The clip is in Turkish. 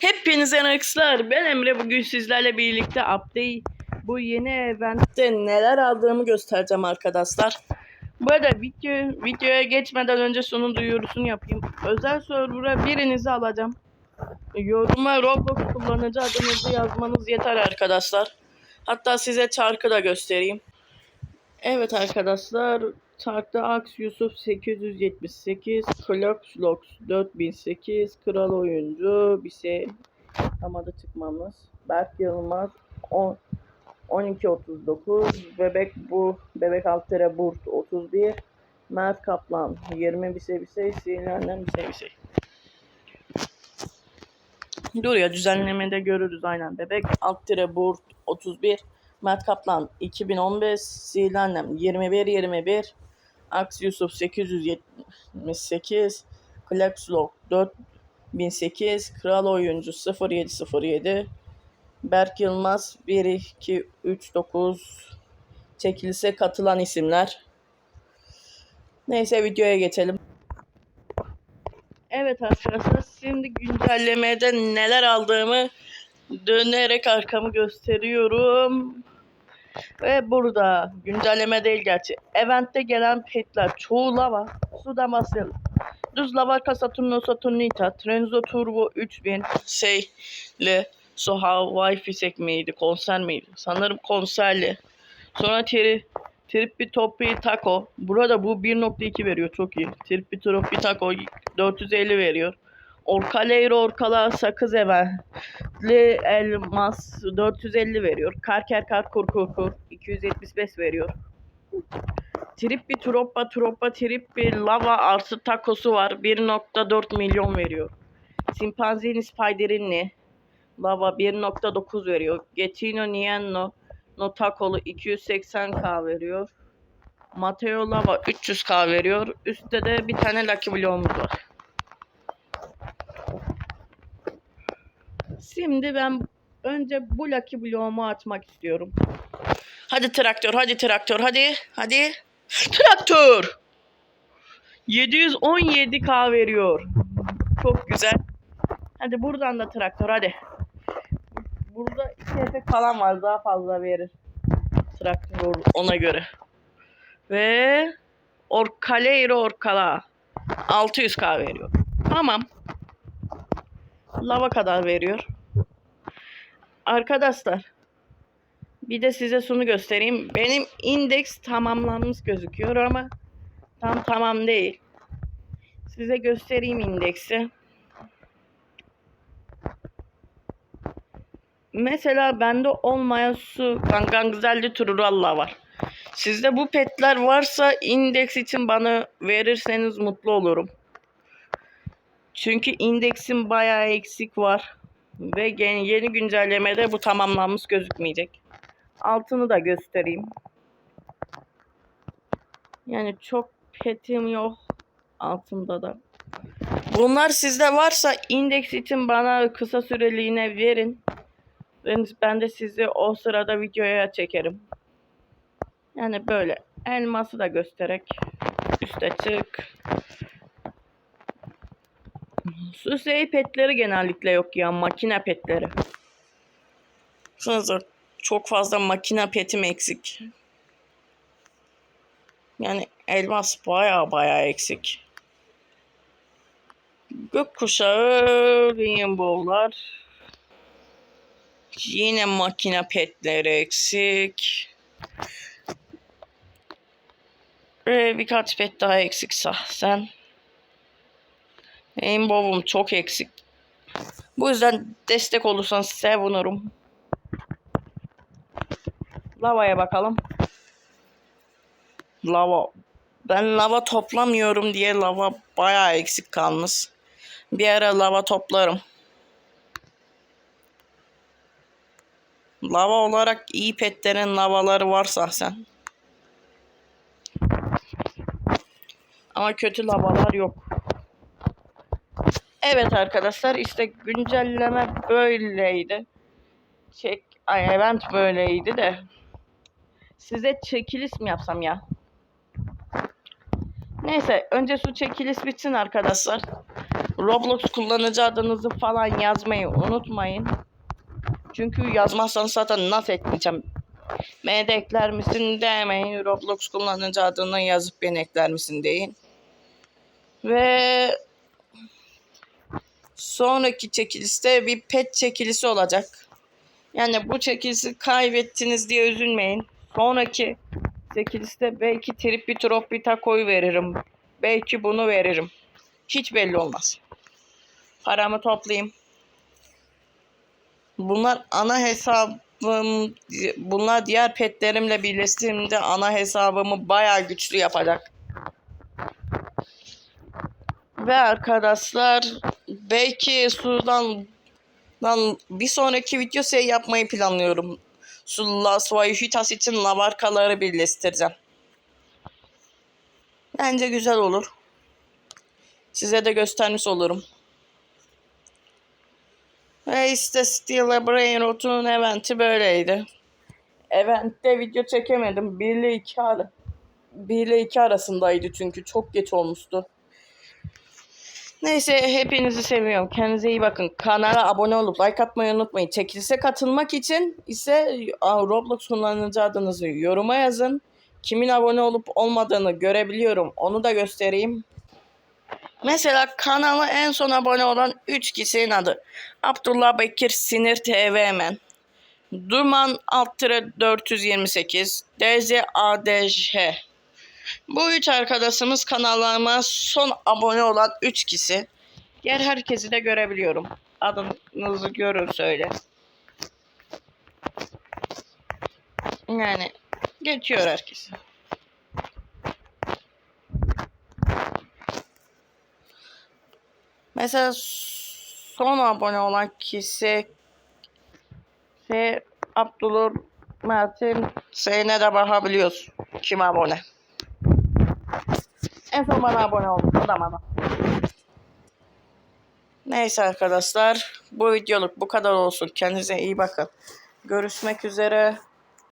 Hepinize arkadaşlar ben Emre bugün sizlerle birlikte update bu yeni eventte neler aldığımı göstereceğim arkadaşlar. Bu arada video, videoya geçmeden önce sonun duyurusunu yapayım. Özel server'a birinizi alacağım. Yoruma Roblox kullanıcı adınızı yazmanız yeter arkadaşlar. Hatta size çarkı da göstereyim. Evet arkadaşlar Çarkta Aks Yusuf 878, Clocklox 4008, Kral Oyuncu, bir şey tamada çıkmamız. Berk Yılmaz 10 1239, Bebek bu Bebek Altere Burt 31, Mert Kaplan 20 bir şey bir şey, Sinirlenen bir şey bir şey. Dur ya düzenlemede görürüz aynen. Bebek Altere Burt 31, Mert Kaplan 2015, Silanem 21 21, Aks Yusuf 878, Klexlog 4008, Kral Oyuncu 0707, Berk Yılmaz 1 2 3 9 çekilişe katılan isimler. Neyse videoya geçelim. Evet arkadaşlar şimdi güncellemede neler aldığımı dönerek arkamı gösteriyorum. Ve burada güncelleme değil gerçi. Eventte gelen petler çoğu lava. Suda basıl. Düz lava Saturno Saturnita. Trenzo Turbo 3000 şeyli. Soha Wi-Fi sek miydi? Konser miydi? Sanırım konserli. Sonra Tri Trippi Topi Taco. Burada bu 1.2 veriyor. Çok iyi. Trippi Topi Taco 450 veriyor. Orkaleiro Orkala Sakız Eventli Elmas 450 veriyor. Karker Kar Kur Kur Kur 275 veriyor. Trippi Troppa Troppa Trippi Lava artı takosu var. 1.4 milyon veriyor. Simpanzini Spiderini Lava 1.9 veriyor. Getino Nienno No Takolu 280k veriyor. Mateo Lava 300k veriyor. Üstte de bir tane Lucky Bloğumuz var. Şimdi ben önce bu Lucky Bloğumu açmak istiyorum. Hadi traktör, hadi traktör, hadi, hadi. Traktör! 717k veriyor. Çok güzel. Hadi buradan da traktör, hadi. Burada iki efekt falan var, daha fazla verir. Traktör ona göre. Ve Orkaleiro Orkala 600k veriyor. Tamam. Lava kadar veriyor. Arkadaşlar bir de size şunu göstereyim. Benim indeks tamamlanmış gözüküyor ama tam tamam değil. Size göstereyim indeksi. Mesela bende olmayan su Gangan Güzelli Tururalla var. Sizde bu petler varsa indeks için bana verirseniz mutlu olurum. Çünkü indeksin bayağı eksik var. Ve yeni, yeni güncellemede bu tamamlanmış gözükmeyecek. Altını da göstereyim. Yani çok petim yok altında da. Bunlar sizde varsa indeks için bana kısa süreliğine verin. Ben, de sizi o sırada videoya çekerim. Yani böyle elması da göstererek üste çık. Susey petleri genellikle yok ya makine petleri. Şurada çok fazla makine petim eksik. Yani elmas baya baya eksik. Gökkuşağı, rainbow'lar. Yine makine petleri eksik. Ve birkaç pet daha eksik sen. Rainbow'um çok eksik. Bu yüzden destek olursan sevinirim. Lavaya bakalım. Lava. Ben lava toplamıyorum diye lava bayağı eksik kalmış. Bir ara lava toplarım. Lava olarak iyi petlerin lavaları varsa sen. Ama kötü lavalar yok. Evet arkadaşlar işte güncelleme böyleydi. Çek ay event böyleydi de. Size çekiliş mi yapsam ya? Neyse önce su çekiliş bitsin arkadaşlar. Roblox kullanıcı adınızı falan yazmayı unutmayın. Çünkü yazmazsanız zaten nasıl ekleyeceğim? Beni de ekler misin demeyin. Roblox kullanıcı adını yazıp beni ekler misin deyin. Ve sonraki çekilişte bir pet çekilisi olacak. Yani bu çekilisi kaybettiniz diye üzülmeyin. Sonraki çekiliste belki trip bir trop bir takoyu veririm. Belki bunu veririm. Hiç belli olmaz. Paramı toplayayım. Bunlar ana hesabım. Bunlar diğer petlerimle birleştiğimde ana hesabımı bayağı güçlü yapacak. Ve arkadaşlar belki sudan lan bir sonraki video şey yapmayı planlıyorum. Su Las Vajutas için lavarkaları birleştireceğim. Bence güzel olur. Size de göstermiş olurum. Ve işte Steal a Brain Rot'un eventi böyleydi. Eventte video çekemedim. 1 ile 2 ara 1 ile 2 arasındaydı çünkü çok geç olmuştu. Neyse hepinizi seviyorum. Kendinize iyi bakın. Kanala abone olup like atmayı unutmayın. Çekilişe katılmak için ise Roblox kullanıcı adınızı yoruma yazın. Kimin abone olup olmadığını görebiliyorum. Onu da göstereyim. Mesela kanala en son abone olan 3 kişinin adı. Abdullah Bekir Sinir TV'men. Duman Altıra 428. DZADJ. Bu üç arkadaşımız kanalıma son abone olan 3 kişi. Diğer herkesi de görebiliyorum. Adınızı görür söyle. Yani geçiyor herkes. Mesela son abone olan kişi şey Abdullah Mert'in şeyine de bakabiliyoruz. Kim abone? En son bana abone olmuş. O da bana. Neyse arkadaşlar. Bu videoluk bu kadar olsun. Kendinize iyi bakın. Görüşmek üzere.